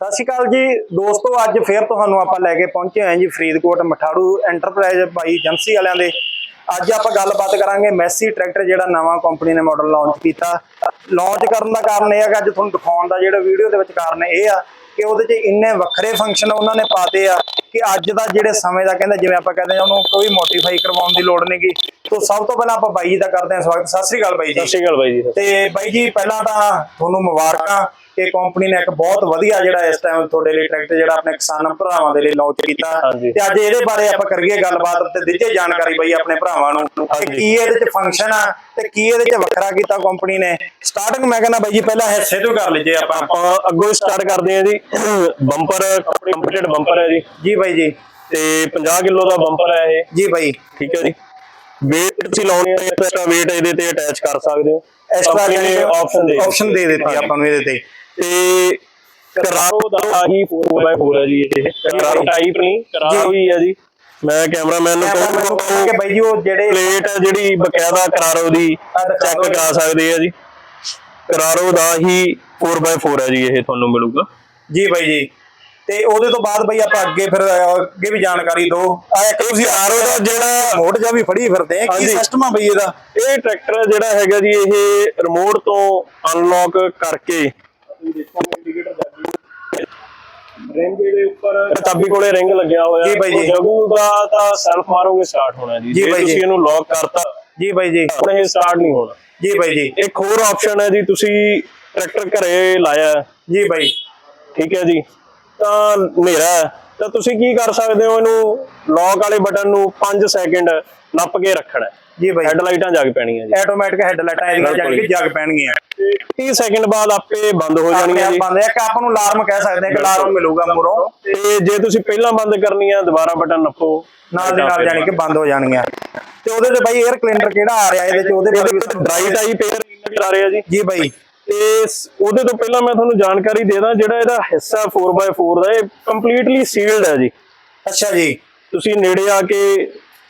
ਸਤਿ ਸ਼੍ਰੀ ਅਕਾਲ ਜੀ। ਦੋਸਤੋ, ਅੱਜ ਫੇਰ ਤੁਹਾਨੂੰ ਆਪਾਂ ਲੈ ਕੇ ਪਹੁੰਚੇ ਹਾਂ ਜੀ ਫਰੀਦਕੋਟ ਮਠਾੜੂ ਐਂਟਰਪ੍ਰਾਈਜ਼ ਬਾਈ ਏਜੰਸੀ ਵਾਲਿਆਂ ਦੇ। ਅੱਜ ਆਪਾਂ ਗੱਲਬਾਤ ਕਰਾਂਗੇ ਮੈਸੀ ਟਰੈਕਟਰ ਜਿਹੜਾ ਨਵਾਂ ਕੰਪਨੀ ਨੇ ਮਾਡਲ ਲਾਂਚ ਕੀਤਾ। ਲਾਂਚ ਕਰਨ ਦਾ ਕਾਰਨ ਇਹ ਹੈ ਕਿ ਅੱਜ ਤੁਹਾਨੂੰ ਦਿਖਾਉਣ ਦਾ ਜਿਹੜਾ ਵੀਡੀਓ ਦੇ ਵਿੱਚ ਕਾਰਨ ਇਹ ਆ ਕਿ ਉਹਦੇ 'ਚ ਇੰਨੇ ਵੱਖਰੇ ਫੰਕਸ਼ਨ ਉਹਨਾਂ ਨੇ ਪਾਤੇ ਆ ਕਿ ਅੱਜ ਦਾ ਜਿਹੜੇ ਸਮੇਂ ਦਾ ਕਹਿੰਦੇ ਜਿਵੇਂ ਆਪਾਂ ਕਹਿੰਦੇ ਉਹਨੂੰ ਕੋਈ ਮੋਡੀਫਾਈ ਕਰਵਾਉਣ ਦੀ ਲੋੜ ਨਹੀਂਗੀ ਤੋਂ ਸਭ ਤੋਂ ਪਹਿਲਾਂ ਆਪਾਂ ਬਾਈ ਜੀ ਦਾ ਕਰਦੇ ਹਾਂ ਸਵਾਗਤ। ਸਤਿ ਸ਼੍ਰੀ ਅਕਾਲ ਬਾਈ ਜੀ। ਸਤਿ ਸ਼੍ਰੀ ਅਕਾਲ ਬਾਈ ਜੀ। ਤੇ ਬਾਈ ਜੀ ਪਹਿਲਾਂ ਤਾਂ ਤੁਹਾਨੂੰ ਮੁਬਾਰਕਾਂ ਕਿ ਕੰਪਨੀ ਨੇ ਇੱਕ ਬਹੁਤ ਵਧੀਆ ਜਿਹੜਾ ਇਸ ਟਾਈਮ ਤੁਹਾਡੇ ਲਈ ਟਰੈਕਟਰ ਜਿਹੜਾ ਆਪਣੇ ਕਿਸਾਨਾਂ ਭਰਾਵਾਂ ਦੇ ਲਈ ਲਾਂਚ ਕੀਤਾ। ਤੇ ਅੱਜ ਇਹਦੇ ਬਾਰੇ ਆਪਾਂ ਕਰੀਏ ਗੱਲਬਾਤ ਤੇ ਦਿੱਤੇ ਜਾਣਕਾਰੀ ਬਾਈ ਆਪਣੇ ਭਰਾਵਾਂ ਨੂੰ ਕਿ। ਕੀ ਇਹਦੇ ਚ ਫੰਕਸ਼ਨ ਆ ਤੇ ਕੀ ਇਹਦੇ ਚ ਵੱਖਰਾ ਕੀਤਾ ਕੰਪਨੀ ਨੇ। ਸਟਾਰਟਿੰਗ ਮੈਂ ਕਹਿੰਦਾ ਬਾਈ ਜੀ ਪਹਿਲਾਂ ਹਿੱਸੇ ਤੋਂ ਕਰ ਲਈਏ ਆਪਾਂ। ਆਪਾਂ ਅੱਗੋਂ ਸਟਾਰਟ ਕਰਦੇ ਹਾਂ ਜੀ। ਬੰਪਰ ਕੰਪਲੀਟਡ ਬੰਪਰ ਹੈ ਜੀ। ਜੀ ਬਾਈ ਜੀ। ਤੇ 50 ਕਿਲੋ ਦਾ ਬੰਪਰ ਹੈ ਇਹ। ਜੀ ਬਾਈ। ਠੀਕ ਹੈ ਜੀ। Weight ਤੁਸੀਂ ਲਾਉਣੀ ਹੈ ਐਕਸਟਰਾ weight ਇਹਦੇ ਤੇ ਅਟੈਚ ਕਰ ਸਕਦੇ ਹੋ। ਐਕਸਟਰਾ ਨੇ ਆਪਸ਼ਨ ਦੇ ਆਪਸ਼ਨ ਦੇ ਦਿੱਤੀ ਆਪਾਂ ਨੂੰ ਇਹਦੇ ਤੇ। ਤੇ ਕਰਾਰੋ ਦਾ ਹੀ 4x4 ਹੈ ਜੀ ਇਹ। ਕਰਾਰੋ ਟਾਈਪ ਨਹੀਂ ਕਰਾਰੋ ਹੀ ਹੈ ਜੀ। ਮੈਂ ਕੈਮਰਾਮੈਨ ਨੂੰ ਮੈਂ ਮੈਨੂੰ ਕਹਾਂ ਕਿ ਬਾਈ ਜੀ ਉਹ ਜਿਹੜੇ ਪਲੇਟ ਹੈ ਜਿਹੜੀ ਬਕਾਇਦਾ ਕਰਾਰੋ ਦੀ ਚੈੱਕ। ਕਰਾ ਸਕਦੇ ਆ ਜੀ। ਕਰਾਰੋ ਦਾ ਹੀ 4x4 ਹੈ ਜੀ ਇਹ ਤੁਹਾਨੂੰ ਮਿਲੂਗਾ। ਜੀ ਬਾਈ ਜੀ। ਤੇ ਉਹਦੇ ਤੋਂ ਬਾਅਦ ਬਾਈ ਆਪਾਂ ਅੱਗੇ ਫਿਰ ਅੱਗੇ ਵੀ ਜਾਣਕਾਰੀ ਦਿਓ। ਆ ਇੱਕ ਤੁਸੀਂ ਆਰੋ ਦਾ ਜਿਹੜਾ ਮੋੜ ਜਾ ਵੀ ਫੜੀ ਫਿਰਦੇ ਆ ਕੀ। ਸਿਸਟਮ ਆ ਬਈ ਇਹਦਾ? ਇਹ ਟਰੈਕਟਰ ਜਿਹੜਾ ਹੈਗਾ ਜੀ ਇਹ ਰਿਮੋਟ ਤੋਂ ਅਨਲੌਕ ਕਰਕੇ ਰਿੰਗ ਦੇ ਉੱਪਰ ਚਾਬੀ ਕੋਲੇ ਰਿੰਗ ਲੱਗਿਆ ਹੋਇਆ। ਜੀ ਬਾਈ ਜੀ। ਜਗੂਗਾ ਤਾਂ ਸੈਲਫ ਮਾਰੋਗੇ ਸਟਾਰਟ ਹੋਣਾ ਜੀ। ਜੀ ਜੇ ਬਾਈ ਜੀ। ਤੁਸੀਂ ਇਹਨੂੰ ਲੌਕ ਕਰਤਾ ਜੀ ਬਾਈ ਜੀ। ਹੁਣ ਇਹ ਸਟਾਰਟ ਨਹੀਂ ਹੋਣਾ। ਜੀ ਬਾਈ ਜੀ। ਇੱਕ ਹੋਰ ਆਪਸ਼ਨ ਹੈ ਜੀ ਤੁਸੀਂ ਟਰੈਕਟਰ ਘਰੇ ਲਾਇਆ। ਜੀ ਬਾਈ। ਠੀਕ ਹੈ ਜੀ। ਤਾਂ ਹਨੇਰਾ ਹੈ, ਤਾਂ ਤੁਸੀਂ ਕੀ ਕਰ ਸਕਦੇ ਹੋ? ਇਹਨੂੰ ਲੌਕ ਵਾਲੇ ਬਟਨ ਨੂੰ 5 ਸੈਕਿੰਡ ਨੱਪ ਕੇ ਰੱਖਣਾ ਹੈ। ਜੀ ਬਾਈ। ਹੈਡਲਾਈਟਾਂ ਜਗ ਪੈਣੀਆਂ ਜੀ। ਆਟੋਮੈਟਿਕ ਹੈਡਲਾਈਟਾਂ ਇਹਦੀਆਂ ਜਾਣ ਕੇ ਜਗ ਪੈਣਗੀਆਂ। 30 ਸੈਕਿੰਡ ਬਾਅਦ ਆਪੇ ਬੰਦ ਹੋ ਜਾਣਗੀਆਂ ਜੀ। ਬੰਦ ਇੱਕ ਆਪਾਂ ਨੂੰ ਅਲਾਰਮ ਕਹਿ ਸਕਦੇ ਹਾਂ ਕਿ ਅਲਾਰਮ ਮਿਲੂਗਾ ਮੂਰੋਂ ਤੇ ਜੇ ਤੁਸੀਂ ਪਹਿਲਾਂ ਬੰਦ ਕਰਨੀ ਆ ਦੁਬਾਰਾ ਬਟਨ ਨੱਪੋ। ਨਾਲ ਦੇ ਨਾਲ ਜਾਣੀ ਕਿ ਬੰਦ ਹੋ ਜਾਣਗੀਆਂ। ਤੇ ਉਹਦੇ ਤੇ ਬਾਈ 에ਅਰ ਕਲੈਂਡਰ ਕਿਹੜਾ ਆ ਰਿਹਾ ਇਹਦੇ ਚ ਉਹਦੇ ਵਿੱਚ ਡਰਾਈ ਟਾਈਪ 에ਅਰ ਕਲੀਨਰ ਆ ਰਿਹਾ ਜੀ। ਜੀ ਬਾਈ। ਤੇ ਉਹਦੇ ਤੋਂ ਪਹਿਲਾਂ ਮੈਂ ਤੁਹਾਨੂੰ ਜਾਣਕਾਰੀ ਦੇ ਦਾਂ ਜਿਹੜਾ ਇਹਦਾ ਹਿੱਸਾ 4x4 ਦਾ ਇਹ ਕੰਪਲੀਟਲੀ ਸੀਲਡ ਹੈ ਜੀ। ਅੱਛਾ ਜੀ। ਤੁਸੀਂ ਨੇੜੇ ਆ ਕੇ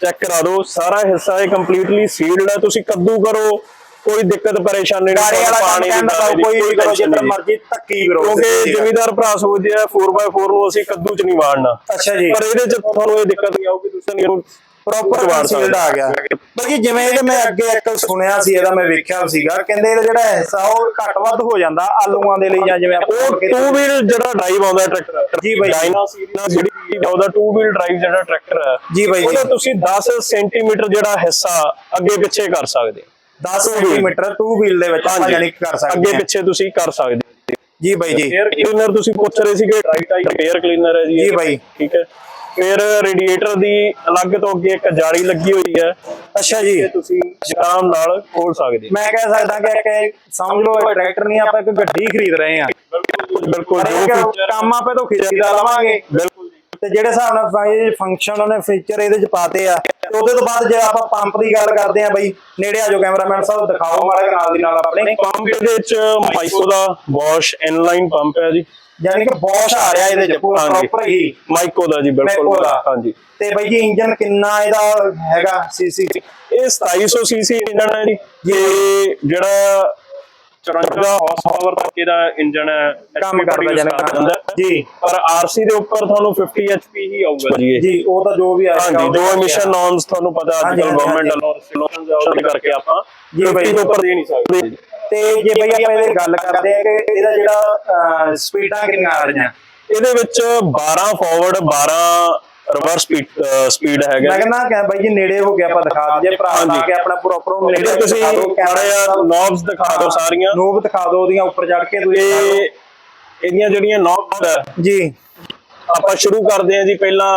ਚੈੱਕ ਕਰਾ ਦਿਓ ਸਾਰਾ ਹਿੱਸਾ ਇਹ ਕੰਪਲੀਟਲੀ ਸੀਲਡ ਹੈ। ਤੁਸੀਂ ਕੱਦੂ ਕਰੋ ਕੋਈ ਦਿੱਕਤ ਪਰੇਸ਼ਾਨੀ ਨਹੀਂ ਪਾਣੀ ਦੀ ਕੋਈ ਵੀ ਕਰੋ ਨਹੀਂ। ਮਰਜ਼ੀ ਧੱਕੀ ਕਰੋ ਕਿਉਂਕਿ ਜ਼ਿਮੀਦਾਰ ਭਰਾ ਸੋਚਦੇ ਆ 4x4 ਨੂੰ ਅਸੀਂ ਕੱਦੂ ਚ ਨਹੀਂ ਵਾੜਨਾ। ਅੱਛਾ ਜੀ। ਪਰ ਇਹਦੇ ਚ ਤੁਹਾਨੂੰ ਇਹ ਦਿੱਕਤ ਨਹੀਂ ਆਊਗੀ ਤੁਸੀਂ ਇਹਨੂੰ ਪ੍ਰੋਪਰ ਵਾੜ ਸੀਲਡ ਆ ਗਿਆ। ਬਾਕੀ ਜਿਵੇਂ ਇਹਦੇ ਮੈਂ ਅੱਗੇ ਇੱਕ ਸੁਣਿਆ ਸੀ ਇਹਦਾ ਮੈਂ ਵੇਖਿਆ ਸੀਗਾ। ਕਹਿੰਦੇ ਇਹਦਾ ਜਿਹੜਾ ਹਿੱਸਾ ਉਹ ਘੱਟ ਵੱਧ ਹੋ ਜਾਂਦਾ ਆਲੂਆਂ ਦੇ ਲਈ ਜਾਂ ਜਿਵੇਂ ਉਹ ਟੂ ਵੀਲ ਜਿਹੜਾ ਡਰਾਈਵ ਆਉਂਦਾ ਟਰੈਕਟਰ ਜੀ ਬਾਈ। ਜਿਹੜੀ ਉਹਦਾ ਟੂ ਵੀਲ ਡਰਾਈਵ ਜਿਹੜਾ ਟਰੈਕਟਰ ਹੈ ਜੀ ਬਾਈ। ਉਹਦਾ ਤੁਸੀਂ 10 ਸੈਂਟੀਮੀਟਰ ਜਿਹੜਾ ਹਿੱਸਾ ਅੱਗੇ ਪਿੱਛੇ ਕਰ ਸਕਦੇ ਹੋ। 10 ਸੈਂਟੀਮੀਟਰ 2 ਵੀਲ ਦੇ ਵਿੱਚ ਆਪਾਂ ਕਿ ਕਰ ਸਕਦੇ ਅੱਗੇ ਪਿੱਛੇ ਤੁਸੀਂ ਕਰ ਸਕਦੇ ਜੀ ਬਾਈ ਜੀ। 에ਅਰ ਕਲੀਨਰ ਤੁਸੀਂ ਪੁੱਛ ਰਹੇ ਸੀਗੇ ਡਰਾਈ ਟਾਈਪ 에ਅਰ ਕਲੀਨਰ ਹੈ ਜੀ ਜੀ ਇਹ। ਬਾਈ। ਠੀਕ ਹੈ। ਫਿਰ ਰੇਡੀਏਟਰ ਦੀ ਅਲੱਗ ਤੋਂ ਅੱਗੇ ਇੱਕ ਜਾਲੀ ਲੱਗੀ ਹੋਈ ਹੈ। ਅੱਛਾ ਜੀ। ਤੁਸੀਂ ਆਰਾਮ ਨਾਲ ਖੋਲ ਸਕਦੇ ਹੋ। ਮੈਂ ਕਹਿ ਸਕਦਾ ਕਿ ਇੱਕ ਸਮਝ ਲਓ ਟਰੈਕਟਰ ਨਹੀਂ ਆਪਾਂ ਇੱਕ ਗੱਡੀ ਖਰੀਦ ਰਹੇ ਹਾਂ। ਬਿਲਕੁਲ ਕੰਮ ਆਪੇ ਤੋਂ ਖਰੀਦਾ ਲਵਾਂਗੇ। ਬਿਲਕੁਲ ਤੇ ਜਿਹੜੇ ਹਿਸਾਬ ਨਾਲ ਫੰਕਸ਼ਨ ਉਹਨੇ ਫੀਚਰ ਇਹਦੇ ਚ ਪਾਤੇ ਆ ਤੇ ਉਹਦੇ ਤੋਂ ਬਾਅਦ ਜੇ ਆਪਾਂ ਪੰਪ ਦੀ ਗੱਲ ਕਰਦੇ ਆ ਬਈ ਨੇੜੇ ਆ ਜਾਓ ਕੈਮਰਾਮੈਨ ਸਾਹਿਬ ਦਿਖਾਓ ਮਾੜਾ ਨਾਲ ਦੀ ਨਾਲ ਆਪਣੇ। ਪੰਪ ਦੇ ਵਿੱਚ ਮਾਈਕੋ ਦਾ ਵਾਸ਼ ਇਨਲਾਈਨ ਪੰਪ ਹੈ ਜੀ। ਯਾਨੀ ਕਿ ਬੌਸ਼ ਆ ਰਿਹਾ ਇਹਦੇ ਚ ਹਾਂਜੀ। ਪ੍ਰੋਪਰ ਹੀ। ਮਾਈਕੋ ਦਾ ਜੀ ਬਿਲਕੁਲ ਮਾਈਕੋ ਦਾ। ਹਾਂਜੀ। ਤੇ ਬਈ ਜੀ ਇੰਜਨ ਕਿੰਨਾ ਇਹਦਾ ਹੈਗਾ ਸੀਸੀ ਇਹ 2700 ਸੀਸੀ ਇੰਜਨ ਹੈ ਜੀ। ਇਹ ਜਿਹੜਾ 54 ਹਾਰਸ ਪਾਵਰ ਤੱਕ ਇਹਦਾ ਇੰਜਨ ਹੈ ਕੰਮ ਕਰਦਾ ਜਾਂਦਾ ਜਾਨਾ ਜੀ। ਪਰ ਆਰਸੀ ਦੇ ਉੱਪਰ ਤੁਹਾਨੂੰ 50 ਐਚਪੀ ਹੀ ਆਊਗਾ ਜੀ ਇਹ। ਜੀ ਉਹ ਤਾਂ ਜੋ ਵੀ ਆ ਹਾਂਜੀ ਜੋ ਐਮਿਸ਼ਨ ਨਾਰਮਸ ਤੁਹਾਨੂੰ ਪਤਾ ਅੱਜ ਹਾਂਜੀ, ਕੱਲ ਹਾਂਜੀ, ਗਵਰਨਮੈਂਟ ਵੱਲੋਂ ਰੈਗੂਲੇਸ਼ਨਸ ਉਹਦੇ ਕਰਕੇ ਆਪਾਂ ਜੀ ਬਾਈ। 50 ਤੋਂ ਉੱਪਰ ਦੇ ਨਹੀਂ ਸਕਦੇ। ਤੇ ਜੇ ਬਈ ਆਪਾਂ ਇਹਦੀ ਗੱਲ ਕਰਦੇ ਆ ਕਿ ਇਹਦਾ ਜਿਹੜਾ ਸਪੀਡਾਂ ਕਿੰਨੀਆਂ ਆ ਰਹੀਆਂ? ਇਹਦੇ ਵਿੱਚ 12 ਫਾਰਵਰਡ 12 ਰਿਵਰਸ ਸਪੀਡ ਹੈਗਾ। ਮੈਂ ਕਹਿੰਦਾ ਕਿ ਬਾਈ ਜੀ ਨੇੜੇ ਹੋ ਕੇ ਆਪਾਂ ਦਿਖਾ ਦਈਏ ਭਰਾ ਆ ਕੇ ਆਪਣਾ ਪ੍ਰੋਪਰ ਨੇੜੇ ਇਹਦੇ ਤੁਸੀਂ ਮਾੜਾ ਨੌਬਸ ਦਿਖਾ ਦਿਓ। ਸਾਰੀਆਂ। ਨੂਬ ਦਿਖਾ ਦਿਓ ਉਹਦੀਆਂ ਉੱਪਰ ਚੜ ਕੇ ਤੁਸੀਂ ਇਹਦੀਆਂ ਜਿਹੜੀਆਂ ਨੌਬਸ ਹੈ ਜੀ। ਆਪਾਂ ਸ਼ੁਰੂ ਕਰਦੇ ਹਾਂ ਜੀ ਪਹਿਲਾਂ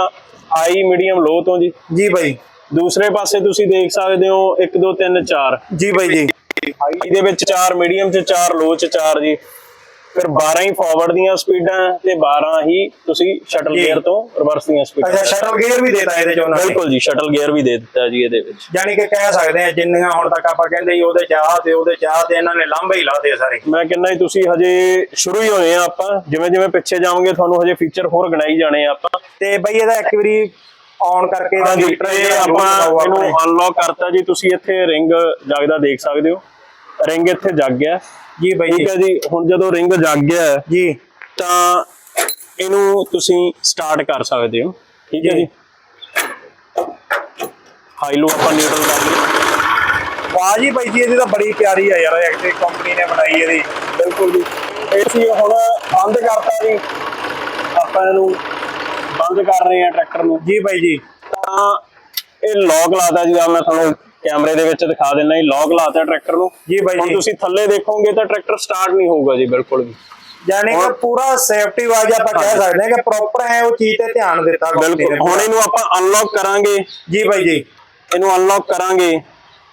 ਹਾਈ ਮੀਡੀਅਮ ਲੋ ਤੋਂ ਜੀ। ਜੀ ਬਾਈ। ਦੂਸਰੇ ਪਾਸੇ ਤੁਸੀਂ ਦੇਖ ਸਕਦੇ ਹੋ 1 2 3 4 ਜੀ ਬਾਈ ਜੀ। ਹਾਈ ਦੇ ਵਿੱਚ 4 ਮੀਡੀਅਮ ਚ 4 ਲੋ ਚ 4 ਜੀ। ਫਿਰ 12 ਹੀ ਫਾਰਵਰਡ ਦੀਆਂ ਸਪੀਡਾਂ ਤੇ 12 ਹੀ ਤੁਸੀਂ ਸ਼ਟਲ। ਗੇਅਰ ਤੋਂ ਰਿਵਰਸ ਦੀਆਂ ਸਪੀਡਾਂ ਅੱਛਾ ਸ਼ਟਲ ਗੇਅਰ ਵੀ ਦੇਤਾ ਇਹਦੇ ਚ ਉਹਨਾਂ ਨੇ? ਬਿਲਕੁਲ ਜੀ ਸ਼ਟਲ ਗੇਅਰ ਵੀ ਦੇ ਦਿੱਤਾ ਜੀ ਇਹਦੇ ਵਿੱਚ। ਯਾਨੀ ਕਿ ਕਹਿ ਸਕਦੇ ਆ ਜਿੰਨੀਆਂ ਹੁਣ ਤੱਕ ਆਪਾਂ ਕਹਿੰਦੇ ਸੀ ਉਹਦੇ ਚਾਹ ਤੇ ਉਹਦੇ ਚਾਹ ਤੇ ਇਹਨਾਂ ਨੇ ਲਾਂਭੇ ਹੀ ਲਾਤੇ ਸਾਰੇ। ਮੈਂ ਕਹਿੰਦਾ ਜੀ ਤੁਸੀਂ ਹਜੇ ਸ਼ੁਰੂ ਹੀ ਹੋਏ ਆ ਆਪਾਂ। ਜਿਵੇਂ ਜਿਵੇਂ ਪਿੱਛੇ ਜਾਵਾਂਗੇ ਤੁਹਾਨੂੰ ਹਜੇ ਫੀਚਰ ਹੋਰ ਗਣਾਈ ਜਾਣੇ ਆ ਆਪਾਂ। ਤੇ ਬਈ ਇਹਦਾ ਇੱਕ ਵਾਰੀ ਆਨ ਕਰਕੇ ਇਹਦਾ ਮੀਟਰ ਆਪਾਂ ਇਹਨੂੰ ਅਨਲੌਕ ਕਰਤਾ ਜੀ ਤੁਸੀਂ ਇੱਥੇ ਰਿੰਗ ਜਗਦਾ ਦੇਖ ਸਕਦੇ ਹੋ। ਰਿੰਗ ਇੱਥੇ ਜਗ ਗਿਆ। ਜੀ ਬਾਈ ਠੀਕ ਹੈ ਜੀ ਹੁਣ ਜਦੋਂ ਰਿੰਗ ਜਗ ਗਿਆ ਜੀ। ਤਾਂ ਇਹਨੂੰ ਤੁਸੀਂ ਸਟਾਰਟ ਕਰ ਸਕਦੇ ਹੋ। ਠੀਕ ਹੈ ਜੀ। ਹਾਈ ਲੋ ਆਪਾਂ ਨਿਊਟਰਲ ਕਰ ਲਈ ਆਵਾਜ਼ ਹੀ ਬਾਈ ਜੀ ਇਹਦੀ ਤਾਂ ਬੜੀ ਪਿਆਰੀ ਆ ਯਾਰ ਐਕਟਿਵ ਕੰਪਨੀ ਨੇ ਬਣਾਈ ਇਹਦੀ। ਬਿਲਕੁਲ ਜੀ। ਇਹ ਸੀ ਹੁਣ ਬੰਦ ਕਰਤਾ ਜੀ। ਆਪਾਂ ਇਹਨੂੰ ਬੰਦ ਕਰ ਰਹੇ ਹਾਂ ਟਰੈਕਟਰ ਨੂੰ। ਜੀ ਬਾਈ ਜੀ। ਤਾਂ ਇਹ ਲੌਕ ਲਾਤਾ ਜੀ ਆ ਮੈਂ ਤੁਹਾਨੂੰ ਕੈਮਰੇ ਦੇ ਵਿੱਚ ਦਿਖਾ ਦਿੰਦਾ ਜੀ ਲੌਕ ਲਾਤਾ ਟਰੈਕਟਰ ਨੂੰ। ਜੀ ਬਾਈ ਜੀ। ਤੁਸੀਂ ਥੱਲੇ ਦੇਖੋਗੇ ਤਾਂ ਟਰੈਕਟਰ ਸਟਾਰਟ ਨਹੀਂ ਹੋਊਗਾ ਜੀ ਬਿਲਕੁਲ ਵੀ। ਯਾਨੀ ਕਿ ਪੂਰਾ ਸੇਫਟੀ ਵਾਜ ਆਪਾਂ ਕਹਿ ਸਕਦੇ ਹਾਂ ਕਿ ਪ੍ਰੋਪਰ ਹੈ ਉਹ ਚੀਜ਼ ਤੇ ਧਿਆਨ ਦਿੱਤਾ ਬਿਲਕੁਲ। ਹੁਣ ਇਹਨੂੰ ਆਪਾਂ ਅਨਲੌਕ ਕਰਾਂਗੇ। ਜੀ ਬਾਈ ਜੀ। ਇਹਨੂੰ ਅਨਲੌਕ ਕਰਾਂਗੇ।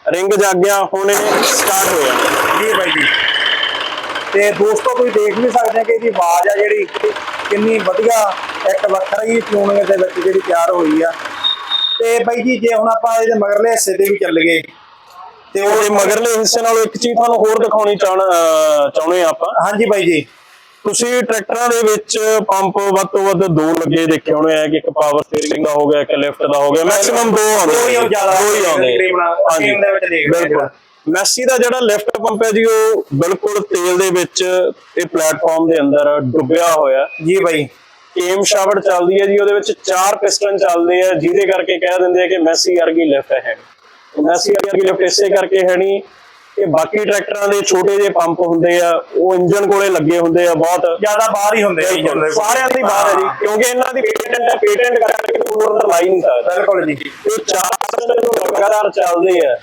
ਰਿੰਗ ਜਾਗ ਗਿਆ ਹੁਣ ਇਹ ਸਟਾਰਟ ਹੋ ਜਾਣਾ। ਜੀ ਬਾਈ ਜੀ। ਤੇ ਦੋਸਤੋ ਤੁਸੀਂ ਦੇਖ ਵੀ ਸਕਦੇ ਕਿ ਇਹਦੀ ਆਵਾਜ਼ ਆ ਜਿਹੜੀ ਕਿੰਨੀ ਵਧੀਆ ਇੱਕ ਵੱਖਰਾ ਟਿਊਨਿੰਗ ਦੇ ਵਿੱਚ ਜਿਹੜੀ ਤਿਆਰ ਹੋਈ ਆ। ਤੇ ਬਾਈ ਜੀ ਜੇ ਹੁਣ ਆਪਾਂ ਇਹਦੇ ਮਗਰਲੇ ਹਿੱਸੇ ਤੇ ਵੀ ਚੱਲ ਗਏ ਤੇ ਉਹ ਮਗਰਲੇ ਹਿੱਸੇ ਨਾਲੋਂ ਇੱਕ ਚੀਜ਼ ਤੁਹਾਨੂੰ ਹੋਰ ਦਿਖਾਉਣੀ ਚਾਹਣ ਅਹ ਚਾਹੁੰਦੇ ਹਾਂ ਆਪਾਂ। ਹਾਂਜੀ ਬਾਈ ਜੀ। ਤੁਸੀਂ ਟਰੈਕਟਰਾਂ ਦੇ ਵਿੱਚ ਪੰਪ ਵੱਧ ਤੋਂ ਵੱਧ ਦੋ ਲੱਗੇ ਦੇਖੇ ਹੋਣੇ ਆ ਕਿ ਇੱਕ ਪਾਵਰ ਸਟੀਅਰਿੰਗ ਦਾ ਹੋ ਗਿਆ ਇੱਕ ਲਿਫਟ ਦਾ ਹੋ ਗਿਆ ਮੈਕਸਿਮਮ ਦੋ ਆਉਂਦੇ ਦੋ ਹੀ ਆ ਜ਼ਿਆਦਾ ਦੋ ਹੀ ਆਉਂਦੇ ਤਕਰੀਬਨ ਆ। ਹਾਂਜੀ। team ਦੇ ਵਿੱਚ ਦੇਖਦੇ ਆ। ਬਿਲਕੁਲ। ਮੈਸੀ ਦਾ ਜਿਹੜਾ ਲਿਫਟ ਪੰਪ ਹੈ ਜੀ ਉਹ ਬਿਲਕੁਲ ਤੇਲ ਦੇ ਵਿੱਚ ਇਹ ਪਲੇਟਫਾਰਮ ਦੇ ਅੰਦਰ ਡੁੱਬਿਆ ਹੋਇਆ। ਜੀ ਬਾਈ। ਕੇਮ ਸ਼ਾਵਟ ਚੱਲਦੀ ਹੈ ਜੀ ਉਹਦੇ ਵਿੱਚ ਚਾਰ ਪਿਸਟਨ ਚੱਲਦੇ ਆ ਜਿਹਦੇ ਕਰਕੇ ਕਹਿ ਦਿੰਦੇ ਆ ਕਿ ਮੈਸੀ ਵਰਗੀ ਲਿਫਟ ਹੈ ਮੈਸੀ ਵਰਗੀ ਲਿਫਟ ਇਸੇ ਕਰਕੇ ਹੈ ਨਹੀਂ ਕਿ ਬਾਕੀ ਟਰੈਕਟਰਾਂ ਦੇ ਛੋਟੇ ਜਿਹੇ ਪੰਪ ਹੁੰਦੇ ਆ ਉਹ ਇੰਜਨ ਕੋਲੇ ਲੱਗੇ ਹੁੰਦੇ ਆ ਬਹੁਤ। ਜ਼ਿਆਦਾ ਬਾਹਰ ਹੀ ਹੁੰਦੇ ਆ ਸਾਰਿਆਂ ਦੀ ਬਾਤ ਹੈ ਜੀ ਕਿਉਂਕਿ ਇਹਨਾਂ ਦੀ ਪੇਟੈਂਟ ਹੈ ਪੇਟੈਂਟ ਕਰਕੇ ਕੋਈ ਅੰਦਰ ਲਾਈ ਨਹੀਂ ਸਕਦਾ ਬਿਲਕੁਲ ਜੀ। ਇਹ ਚਾਰ ਲਗਾਤਾਰ ਚੱਲਦੇ ਆ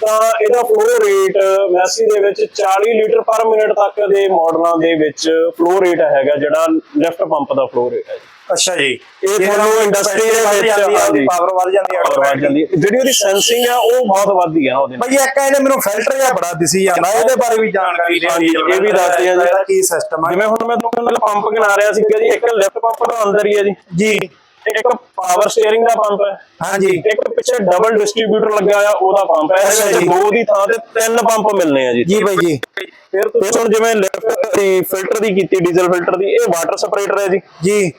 ਤਾਂ ਇਹਦਾ ਫਲੋ ਰੇਟ ਮੈਸੀ ਦੇ ਵਿੱਚ 40 ਲੀਟਰ ਪਰ ਮਿੰਟ ਤੱਕ ਦੇ ਮਾਡਲਾਂ ਦੇ ਵਿੱਚ ਫਲੋ ਰੇਟ ਹੈਗਾ ਜਿਹੜਾ ਲੈਫਟ ਪੰਪ ਦਾ ਫਲੋ ਰੇਟ ਹੈ ਜੀ। ਅੱਛਾ ਜੀ। ਇਹ ਤੁਹਾਨੂੰ ਇੰਡਸਟਰੀ ਦੇ ਵਿੱਚ ਪਾਵਰ ਵੱਧ ਜਾਂਦੀ ਹੈ ਵੱਧ ਜਾਂਦੀ ਹੈ। ਜਿਹੜੀ ਉਹਦੀ ਸੈਂਸਿੰਗ ਆ ਉਹ ਬਹੁਤ ਵੱਧਦੀ ਆ ਉਹਦੇ ਭਾਈ ਇੱਕ ਇਹਨੇ ਮੈਨੂੰ ਫਿਲਟਰ ਜਿਹਾ ਬੜਾ ਦਿਸੀ ਜਾਂਦਾ ਇਹਦੇ ਬਾਰੇ ਵੀ ਜਾਣਕਾਰੀ ਦੇਣੀ ਇਹ ਵੀ ਦੱਸ ਦਿਆਂ ਜੀ। ਇਹਦਾ ਕੀ ਸਿਸਟਮ ਹੈ ਜਿਵੇਂ ਹੁਣ ਮੈਂ ਤੁਹਾਨੂੰ ਪੰਪ ਗਿਣਾ ਰਿਹਾ ਸੀ ਜੀ ਇੱਕ ਲੈਫਟ ਪੰਪ ਦਾ ਅੰਦਰ ਹੀ ਹੈ ਜੀ। ਜੀ। ਇੱਕ ਪਾਵਰ ਸਟੀਅਰਿੰਗ ਦਾ ਪੰਪ ਹੈ। ਹਾਂਜੀ। ਇੱਕ ਪਿੱਛੇ ਡਬਲ ਡਿਸਟ੍ਰੀਬਿਊਟਰ ਲੱਗਿਆ ਹੋਇਆ ਉਹਦਾ ਪੰਪ ਹੈ। ਇਹਦੇ ਵਿੱਚ ਦੋ ਦੀ ਥਾਂ ਤੇ ਤਿੰਨ ਪੰਪ ਮਿਲਨੇ ਆ ਜੀ। ਜੀ ਬਾਈ ਜੀ। ਫਿਰ ਤੁਸੀਂ ਹੁਣ ਜਿਵੇਂ ਲੈਫਟ ਦੀ ਫਿਲਟਰ ਦੀ ਕੀਤੀ ਡੀਜ਼ਲ ਫਿਲਟਰ ਦੀ ਇਹ ਵਾਟਰ ਸਪਰੇਟਰ ਹੈ ਜੀ। ਜੀ।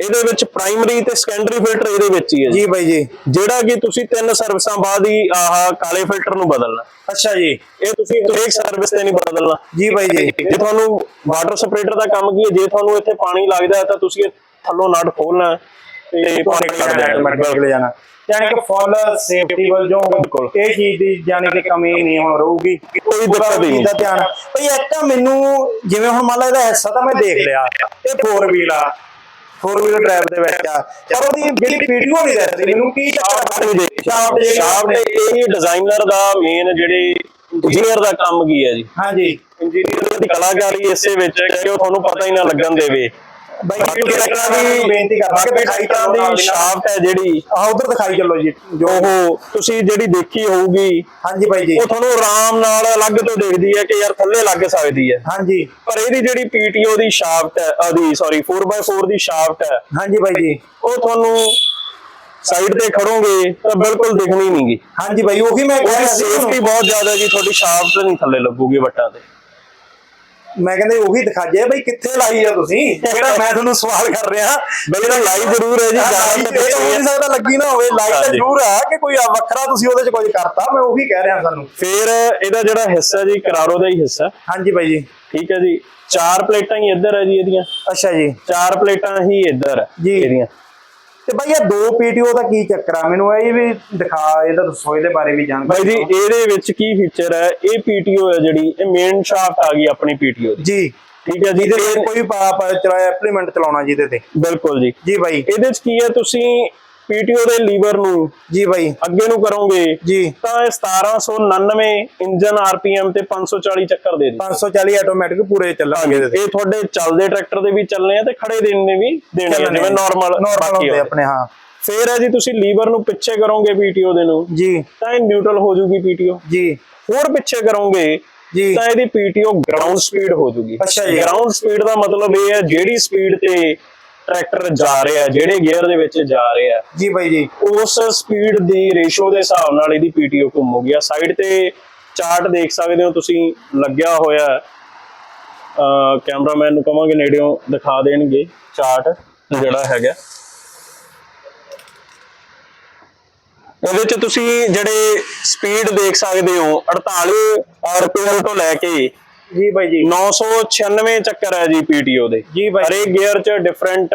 ਇਹਦੇ ਵਿੱਚ ਪ੍ਰਾਇਮਰੀ ਤੇ ਸੈਕੰਡਰੀ ਫਿਲਟਰ ਇਹਦੇ ਵਿੱਚ ਹੀ ਹੈ ਜੀ। ਬਾਈ ਜੀ। ਜਿਹੜਾ ਕਿ ਤੁਸੀਂ ਤਿੰਨ ਸਰਵਿਸਾਂ ਬਾਅਦ ਹੀ ਆਹ ਕਾਲੇ ਫਿਲਟਰ ਨੂੰ ਬਦਲਣਾ। ਅੱਛਾ ਜੀ। ਇਹ ਤੁਸੀਂ ਇੱਕ ਸਰਵਿਸ ਤੇ ਨਹੀਂ ਬਦਲਣਾ। ਜੀ ਬਾਈ ਜੀ। ਜੇ ਤੁਹਾਨੂੰ ਵਾਟਰ ਸਪਰੇਟਰ ਦਾ ਕੰਮ ਕੀ ਹੈ ਜੇ ਤੁਹਾਨੂੰ ਇੱਥੇ ਪਾਣੀ ਲੱਗਦਾ ਹੈ ਤਾਂ ਤੁਸੀਂ ਥੱਲੋਂ ਨਟ ਖੋਲਣਾ ਤੇ ਪਾਣੀ ਕੱਢ ਦੇਣਾ ਆਟੋਮੈਟਿਕ ਲੈ ਜਾਣਾ। ਯਾਨੀ ਕਿ ਫੁੱਲ ਸੇਫਟੀ ਵਜੋਂ ਬਿਲਕੁਲ। ਇਹ ਚੀਜ਼ ਦੀ ਯਾਨੀ ਕਿ ਕਮੀ ਨਹੀਂ ਹੁਣ ਰਹੂਗੀ। ਕੋਈ ਦਿੱਕਤ ਨਹੀਂ। ਦਾ ਧਿਆਨ। ਭਈ ਇੱਕ ਤਾਂ ਮੈਨੂੰ ਜਿਵੇਂ ਹੁਣ ਮੰਨ ਲਾ ਇਹਦਾ ਹਿੱਸਾ ਤਾਂ ਮੈਂ ਦੇਖ ਲਿਆ ਇਹ 4 ਵੀਲ ਆ। 4 ਵੀਲ ਡਰਾਈਵ ਦੇ ਵਿੱਚ ਆ। ਪਰ ਉਹਦੀ ਜਿਹੜੀ ਵੀਡੀਓ ਨਹੀਂ ਦੱਸਦੀ ਮੈਨੂੰ ਕੀ ਚੱਕਰ ਨਹੀਂ ਦੇਖੀ ਸ਼ਾਫਟ ਇਹ ਡਿਜ਼ਾਈਨਰ ਦਾ ਮੇਨ ਜਿਹੜੇ ਇੰਜੀਨੀਅਰ ਦਾ ਕੰਮ ਕੀ ਹੈ ਜੀ? ਹਾਂਜੀ। ਇੰਜੀਨੀਅਰ ਦੀ ਕਲਾਕਾਰੀ ਇਸੇ ਵਿੱਚ ਹੈ ਕਿ ਉਹ ਤੁਹਾਨੂੰ ਪਤਾ ਹੀ ਨਾ ਲੱਗਣ ਦੇਵੇ। ਬਾਈ ਦੀ ਬੇਨਤੀ ਕਰਦਾ ਕਿ ਦਿਖਾਈ ਟਰੈਕਟਰਾਂ ਚੱਲੋ ਦੀ ਸ਼ਾਫਟ ਹੈ ਜਿਹੜੀ ਆਹ ਉਧਰ ਦਿਖਾਈ ਚੱਲੋ ਜੀ ਜੋ ਉਹ ਤੁਸੀਂ ਜਿਹੜੀ ਦੇਖੀ ਹੋਊਗੀ ਹਾਂਜੀ ਬਾਈ ਜੀ। ਉਹ ਤੁਹਾਨੂੰ ਆਰਾਮ ਨਾਲ ਅਲੱਗ ਤੋਂ ਦੇਖਦੀ ਹੈ ਕਿ ਯਾਰ ਥੱਲੇ ਲੱਗ ਸਕਦੀ ਹੈ। ਹਾਂਜੀ। ਪਰ ਇਹਦੀ ਜਿਹੜੀ ਪੀਟੀਓ ਦੀ ਸ਼ਾਫਟ ਹੈ ਉਹਦੀ ਸੌਰੀ 4x4 ਦੀ ਸ਼ਾਫਟ ਹੈ। ਹਾਂਜੀ ਬਾਈ ਜੀ। ਉਹ ਤੁਹਾਨੂੰ ਸਾਈਡ ਤੇ ਖੜੋਗੇ ਤਾਂ ਬਿਲਕੁਲ ਦਿਖਣੀ ਨਹੀਂਗੀ ਹਾਂਜੀ ਬਾਈ ਉਹੀ ਮੈਂ ਕਹਿ ਉਹਦੀ ਰਿਹਾ ਸੀ। ਸੇਫਟੀ ਬਹੁਤ ਜ਼ਿਆਦਾ ਜੀ ਤੁਹਾਡੀ ਸ਼ਾਫਟ ਨਹੀਂ ਥੱਲੇ ਲੱਗੂਗੀ ਵੱਟਾਂ ਤੇ। ਮੈਂ ਕਹਿੰਦੇ ਉਹੀ ਦਿਖਾ ਜੇ ਬਈ ਕਿੱਥੇ ਲਾਈ ਆ ਤੁਸੀਂ? ਜਿਹੜਾ ਮੈਂ ਤੁਹਾਨੂੰ ਸਵਾਲ ਕਰ ਰਿਹਾ। ਬਿਲਕੁਲ ਲਾਈ ਜ਼ਰੂਰ ਹੈ ਜੀ ਜ਼ਿਆਦਾ ਇਹ ਹੋ ਨਹੀਂ ਸਕਦਾ ਲੱਗੀ ਨਾ ਹੋਵੇ। ਲਾਈ ਤਾਂ। ਜ਼ਰੂਰ ਆ ਕਿ ਕੋਈ ਆ ਵੱਖਰਾ ਤੁਸੀਂ ਉਹਦੇ ਚ ਕੁਝ ਕਰਤਾ ਮੈਂ ਉਹੀ ਕਹਿ ਰਿਹਾ ਤੁਹਾਨੂੰ ਫਿਰ ਇਹਦਾ ਜਿਹੜਾ ਹਿੱਸਾ ਜੀ ਕਰਾਰੋ ਦਾ ਹੀ ਹਿੱਸਾ। ਹਾਂਜੀ ਬਾਈ ਜੀ। ਠੀਕ ਹੈ ਜੀ। ਚਾਰ ਪਲੇਟਾਂ ਹੀ ਇੱਧਰ ਹੈ ਜੀ ਇਹਦੀਆਂ। ਅੱਛਾ ਜੀ। ਚਾਰ ਪਲੇਟਾਂ ਹੀ ਇੱਧਰ ਜੀ। ਇਹਦੀਆਂ। ਤੇ ਬਾਈ ਇਹ ਦੋ ਪੀਟੀਓ ਦਾ ਕੀ ਚੱਕਰ ਆ? ਮੈਨੂੰ ਇਹ ਵੀ ਦਿਖਾ ਇਹਦਾ ਦੱਸੋ ਇਹਦੇ ਬਾਰੇ ਵੀ ਜਾਣ ਬਾਈ ਜੀ ਇਹਦੇ ਵਿੱਚ ਕੀ ਫੀਚਰ ਹੈ? ਇਹ ਪੀਟੀਓ ਹੈ ਜਿਹੜੀ ਇਹ ਮੇਨ ਸ਼ਾਫਟ ਆ ਗਈ ਆਪਣੀ ਪੀਟੀਓ ਦੀ। ਜੀ। ਠੀਕ ਹੈ ਜੀ ਜਿਹਦੇ ਇਹ- ਤੇ ਕੋਈ ਪਾਪ ਚਲਾਇਆ ਇੰਪਲੀਮੈਂਟ ਚਲਾਉਣਾ ਜਿਹਦੇ ਤੇ। ਬਿਲਕੁਲ ਜੀ। ਜੀ ਬਾਈ। ਇਹਦੇ ਵਿੱਚ ਕੀ ਹੈ? ਤੁਸੀਂ ਪੀਟੀਓ ਦੇ ਲੀਵਰ ਨੂੰ ਜੀ ਬਾਈ। ਅੱਗੇ ਨੂੰ ਕਰੋਗੇ ਜੀ। ਤਾਂ ਇਹ 1799 ਇੰਜਨ ਆਰਪੀਐਮ ਤੇ 540 ਚੱਕਰ ਦੇ ਦੇ 540 ਆਟੋਮੈਟਿਕ ਪੂਰੇ ਚੱਲਣਗੇ ਇਹ ਤੁਹਾਡੇ ਚੱਲਦੇ ਟਰੈਕਟਰ ਦੇ ਵੀ ਚੱਲਣੇ ਆ ਤੇ ਖੜੇ ਦੇਣ ਨੇ ਵੀ ਦੇਣੇ ਆ ਜਿਵੇਂ ਨਾਰਮਲ ਨਾਰਮਲ ਹੁੰਦੇ ਆਪਣੇ ਹਾਂ। ਫੇਰ ਹੈ ਜੀ ਤੁਸੀਂ ਲੀਵਰ ਨੂੰ ਪਿੱਛੇ ਕਰੋਗੇ ਪੀਟੀਓ ਦੇ ਨੂੰ ਜੀ। ਤਾਂ ਇਹ ਨਿਊਟਰਲ ਹੋ ਜੂਗੀ ਪੀਟੀਓ। ਜੀ। ਹੋਰ ਪਿੱਛੇ ਕਰੋਗੇ ਜੀ। ਤਾਂ ਇਹਦੀ ਪੀਟੀਓ ਗਰਾਊਂਡ ਸਪੀਡ ਹੋ ਜੂਗੀ। ਅੱਛਾ ਜੀ। ਗਰਾਊਂਡ ਸਪੀਡ ਦਾ ਮਤਲਬ ਇਹ ਹੈ ਜਿਹੜੀ ਸਪੀਡ ਤੇ ਟਰੈਕਟਰ ਜਾ ਰਿਹਾ ਜਿਹੜੇ ਗੇਅਰ ਦੇ ਵਿੱਚ ਜਾ ਰਿਹਾ ਜੀ ਬਾਈ ਜੀ। ਉਸ ਸਪੀਡ ਦੀ ਰੇਸ਼ੋ ਦੇ ਹਿਸਾਬ ਨਾਲ ਇਹਦੀ ਪੀਟੀਓ ਘੁੰਮੂਗੀ ਆ। ਸਾਈਡ ਤੇ ਚਾਰਟ ਦੇਖ ਸਕਦੇ ਹੋ ਤੁਸੀਂ ਲੱਗਿਆ ਹੋਇਆ ਅ ਕੈਮਰਾਮੈਨ ਨੂੰ ਕਵਾਂਗੇ ਨੇੜਿਓਂ ਦਿਖਾ ਦੇਣਗੇ ਚਾਰਟ ਜਿਹੜਾ ਹੈਗਾ। ਉਹਦੇ ਚ ਤੁਸੀਂ ਜਿਹੜੇ ਸਪੀਡ ਦੇਖ ਸਕਦੇ ਹੋ 48 ਆਰਪੀਐਮ ਤੋਂ ਲੈ ਕੇ ਜੀ ਬਾਈ ਜੀ। 996 ਚੱਕਰ ਹੈ ਜੀ ਪੀਟੀਓ ਦੇ। ਜੀ ਬਾਈ ਹਰੇਕ ਗੇਅਰ 'ਚ ਡਿਫਰੈਂਟ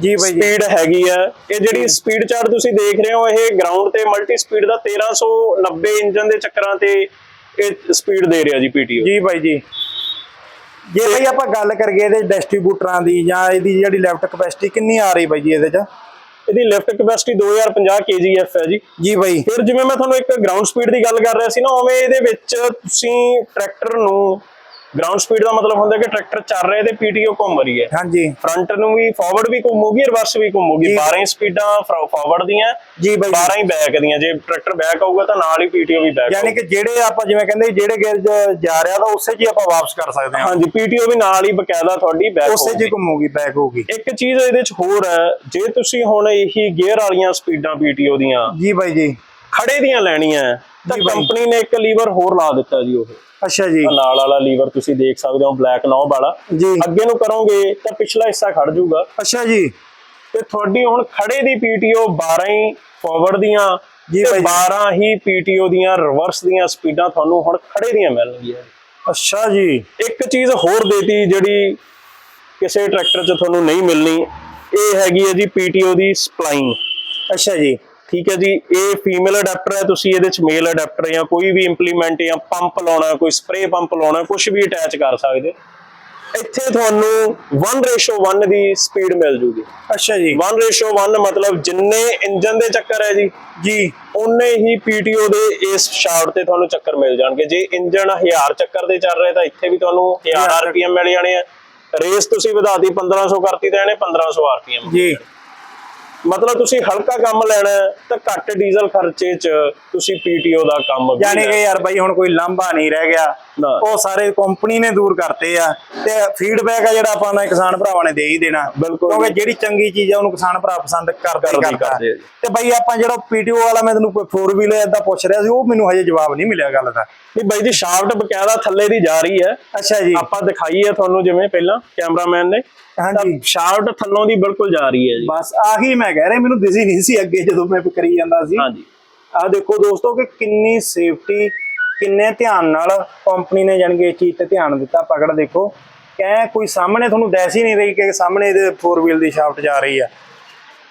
ਜੀ ਬਾਈ ਜੀ। ਸਪੀਡ ਹੈਗੀ ਹੈ। ਇਹ ਜਿਹੜੀ ਸਪੀਡ ਚਾਰਟ ਤੁਸੀਂ ਦੇਖ ਰਹੇ ਹੋ ਇਹ ਗਰਾਊਂਡ ਤੇ ਮਲਟੀ ਸਪੀਡ ਦਾ 1390 ਇੰਜਨ ਦੇ ਚੱਕਰਾਂ ਤੇ ਇਹ ਸਪੀਡ ਦੇ ਰਿਹਾ ਜੀ ਪੀਟੀਓ ਜੀ ਬਾਈ ਜੀ। ਜੇ ਬਈ ਆਪਾਂ ਗੱਲ ਕਰੀਏ ਇਹਦੇ ਡਿਸਟ੍ਰੀਬਿਊਟਰਾਂ ਦੀ ਜਾਂ ਇਹਦੀ ਜਿਹੜੀ ਲੈਫਟ ਕਪੈਸਿਟੀ ਕਿੰਨੀ ਆ ਰਹੀ ਬਾਈ ਜੀ ਇਹਦੇ ਚ? ਇਹਦੀ ਲਿਫਟ ਕੈਪੈਸਿਟੀ 2050 kgf ਹੈ ਜੀ। ਜੀ ਬਾਈ। ਫਿਰ ਜਿਵੇਂ ਮੈਂ ਤੁਹਾਨੂੰ ਇੱਕ ਗਰਾਊਂਡ ਸਪੀਡ ਦੀ ਗੱਲ ਕਰ ਰਿਹਾ ਸੀ ਨਾ ਉਵੇਂ ਇਹਦੇ ਵਿੱਚ ਤੁਸੀਂ ਟਰੈਕਟਰ ਨੂੰ ਗਰਾਊਂਡ ਸਪੀਡ ਦਾ ਮਤਲਬ ਹੁੰਦਾ ਕਿ ਟਰੈਕਟਰ ਚੱਲ ਰਿਹਾ ਤੇ ਪੀਟੀਓ ਘੁੰਮ ਰਹੀ ਹੈ। ਹਾਂਜੀ। ਫਰੰਟ ਨੂੰ ਵੀ ਫਾਰਵਰਡ ਵੀ ਘੁੰਮੂਗੀ ਰਿਵਰਸ ਵੀ ਘੁੰਮੂਗੀ। ਜੀ। 12 ਹੀ ਸਪੀਡਾਂ ਫਾਰਵਰਡ ਦੀਆਂ ਜੀ ਬਾਈ 12 ਹੀ ਬੈਕ ਦੀਆਂ। ਜੇ ਟਰੈਕਟਰ ਬੈਕ ਆਊਗਾ ਤਾਂ ਨਾਲ ਹੀ ਪੀਟੀਓ ਵੀ ਬੈਕ ਯਾਨੀ ਕਿ ਜਿਹੜੇ ਆਪਾਂ ਜਿਵੇਂ ਕਹਿੰਦੇ ਜਿਹੜੇ ਗੇਅਰ 'ਚ ਜਾ ਰਿਹਾ ਤਾਂ ਉਸੇ ਹੀ ਆਪਾਂ ਵਾਪਸ ਕਰ ਸਕਦੇ ਹਾਂ। ਹਾਂਜੀ ਪੀਟੀਓ ਵੀ ਨਾਲ ਹੀ ਬਕਾਇਦਾ ਤੁਹਾਡੀ ਬੈਕ ਉਸੇ ਹੀ ਘੁੰਮੂਗੀ ਬੈਕ ਹੋਊਗੀ। ਇੱਕ ਚੀਜ਼ ਇਹਦੇ ਚ ਹੋਰ ਹੈ ਜੇ ਤੁਸੀਂ ਹੁਣ ਇਹੀ ਗੇਅਰ ਵਾਲੀਆਂ ਸਪੀਡਾਂ ਪੀਟੀਓ ਦੀਆਂ ਜੀ ਬਾਈ ਜੀ। ਖੜੇ ਦੀਆਂ ਲੈਣੀਆਂ ਤਾਂ ਜੀ। ਕੰਪਨੀ ਨੇ ਇੱਕ ਲੀਵਰ ਹੋਰ ਲਾ ਦਿੱਤਾ ਜੀ ਉਹ। ਅੱਛਾ ਜੀ। ਨਾਲ ਵਾਲਾ ਲੀਵਰ ਤੁਸੀਂ ਦੇਖ ਸਕਦੇ ਹੋ ਬਲੈਕ ਨੌਬ ਵਾਲਾ। ਜੀ। ਅੱਗੇ ਨੂੰ ਕਰੋਗੇ ਤਾਂ ਪਿਛਲਾ ਹਿੱਸਾ ਖੜ ਜਾਊਗਾ। ਅੱਛਾ ਜੀ। ਤੇ ਤੁਹਾਡੀ ਹੁਣ ਖੜੇ ਦੀ ਪੀਟੀਓ 12 ਹੀ ਫਾਰਵਰਡ ਦੀਆਂ ਜੀ ਜੀ। 12 ਹੀ ਪੀਟੀਓ ਦੀਆਂ ਰਿਵਰਸ ਦੀਆਂ ਸਪੀਡਾਂ ਤੁਹਾਨੂੰ ਹੁਣ ਖੜੇ ਦੀਆਂ ਮਿਲਣਗੀਆਂ ਅੱਛਾ ਜੀ। ਇੱਕ ਚੀਜ਼ ਹੋਰ ਦੇਤੀ ਜਿਹੜੀ ਕਿਸੇ ਟਰੈਕਟਰ 'ਚ ਤੁਹਾਨੂੰ ਨਹੀਂ ਮਿਲਣੀ ਇਹ ਹੈਗੀ ਹੈ ਜੀ ਪੀਟੀਓ ਦੀ ਸਪਲਾਈਨ ਅੱਛਾ ਜੀ। ਠੀਕ ਹੈ ਜੀ ਇਹ ਫੀਮੇਲ ਅਡਾਪਟਰ ਹੈ ਤੁਸੀਂ ਇਹਦੇ ਚ ਮੇਲ ਅਡਾਪਟਰ ਜਾਂ ਕੋਈ ਵੀ ਇੰਪਲੀਮੈਂਟ ਜਾਂ ਪੰਪ ਲਾਉਣਾ ਕੋਈ ਸਪਰੇ ਪੰਪ ਲਾਉਣਾ ਕੁਝ ਵੀ ਅਟੈਚ ਕਰ ਸਕਦੇ। ਇੱਥੇ ਤੁਹਾਨੂੰ 1:1 ਦੀ ਸਪੀਡ ਮਿਲ ਜੂਗੀ। ਅੱਛਾ ਜੀ। 1:1 ਮਤਲਬ ਜਿੰਨੇ ਇੰਜਨ ਦੇ ਚੱਕਰ ਹੈ ਜੀ ਜੀ। ਉਨੇ ਹੀ ਪੀਟੀਓ ਦੇ ਇਸ ਸ਼ਾਫਟ ਤੇ ਤੁਹਾਨੂੰ ਚੱਕਰ ਮਿਲ ਜਾਣਗੇ। ਜੇ ਇੰਜਨ 1000 ਚੱਕਰ ਦੇ ਚੱਲ ਰਿਹਾ ਤਾਂ ਇੱਥੇ ਵੀ ਤੁਹਾਨੂੰ 1000 ਆਰਪੀਐਮ ਮਿਲ ਜਾਣੇ ਆ। ਰੇਸ ਤੁਸੀਂ ਵਧਾਤੀ 1500 ਕਰਤੀ ਤਾਂ ਇਹਨੇ 1500 ਆਰਪੀਐਮ ਜੀ। ਮਤਲਬ ਤੁਸੀਂ ਹਲਕਾ ਕੰਮ ਲੈਣਾ ਤਾਂ ਘੱਟ ਡੀਜ਼ਲ ਖਰਚੇ 'ਚ ਤੁਸੀਂ ਪੀਟੀਓ ਦਾ ਕੰਮ ਵੀ ਯਾਨੀ ਕਿ ਯਾਰ ਬਾਈ ਹੁਣ ਕੋਈ ਲਾਂਭਾ ਨਹੀਂ ਰਹਿ ਗਿਆ। ਉਹ ਸਾਰੇ ਕੰਪਨੀ ਨੇ ਦੂਰ ਕਰਤੇ ਆ। ਤੇ ਫੀਡਬੈਕ ਆ ਜਿਹੜਾ ਆਪਾਂ ਨੇ ਕਿਸਾਨ ਭਰਾਵਾਂ ਨੇ ਦੇ ਹੀ ਦੇਣਾ। ਕਿਉਂਕਿ ਜਿਹੜੀ ਚੰਗੀ ਚੀਜ਼ ਆ ਉਹਨੂੰ ਕਿਸਾਨ ਭਰਾ ਪਸੰਦ ਕਰਦੇ ਕਰਦੇ। ਤੇ ਬਾਈ ਆਪਾਂ ਜਿਹੜਾ ਪੀਟੀਓ ਵਾਲਾ ਮੈਂ ਤੈਨੂੰ ਕੋਈ 4 ਵੀਲਰ ਏਦਾਂ ਪੁੱਛ ਰਿਹਾ ਸੀ ਉਹ ਮੈਨੂੰ ਹਜੇ ਜਵਾਬ ਨਹੀਂ ਮਿਲਿਆ ਗੱਲ ਦਾ। ਨਹੀਂ ਬਾਈ ਜੀ ਸ਼ਾਫਟ ਬਕਾਇਦਾ ਥੱਲੇ ਦੀ ਜਾ ਰਹੀ ਹੈ। ਅੱਛਾ ਜੀ। ਆਪਾਂ ਦਿਖਾਈ ਹੈ ਤੁਹਾਨੂੰ ਜਿਵੇਂ ਪਹਿਲਾਂ ਕੈਮਰਾਮੈਨ ਨੇ। ਹਾਂਜੀ। ਸ਼ਾਫਟ ਥੱਲੋਂ ਦੀ ਬਿਲਕੁਲ ਜਾ ਰਹੀ ਹੈ ਜੀ। ਬਸ ਆਹੀ ਮੈਂ ਕਹਿ ਰਿਹਾ ਮੈਨੂੰ ਦਿਸੀ ਨਹੀਂ ਸੀ ਅੱਗੇ ਜਦੋਂ ਮੈਂ ਕਰੀ ਜਾਂਦਾ ਸੀ। ਹਾਂਜੀ। ਆ ਦੇਖੋ ਦੋਸਤੋ ਕਿ ਕਿੰਨੀ ਸੇਫਟੀ ਕਿੰਨੇ ਧਿਆਨ ਨਾਲ ਕੰਪਨੀ ਨੇ ਜਾਣੀ ਕਿ ਇਸ ਚੀਜ਼ ਤੇ ਧਿਆਨ ਦਿੱਤਾ। ਪਕੜ ਦੇਖੋ ਕਹਿ ਕੋਈ ਸਾਹਮਣੇ ਤੁਹਾਨੂੰ ਦੈਸ ਹੀ ਨਹੀਂ ਰਹੀ ਕਿ ਸਾਹਮਣੇ ਇਹਦੇ 4 ਵੀਲ ਦੀ ਸ਼ਾਫਟ ਜਾ ਰਹੀ ਆ।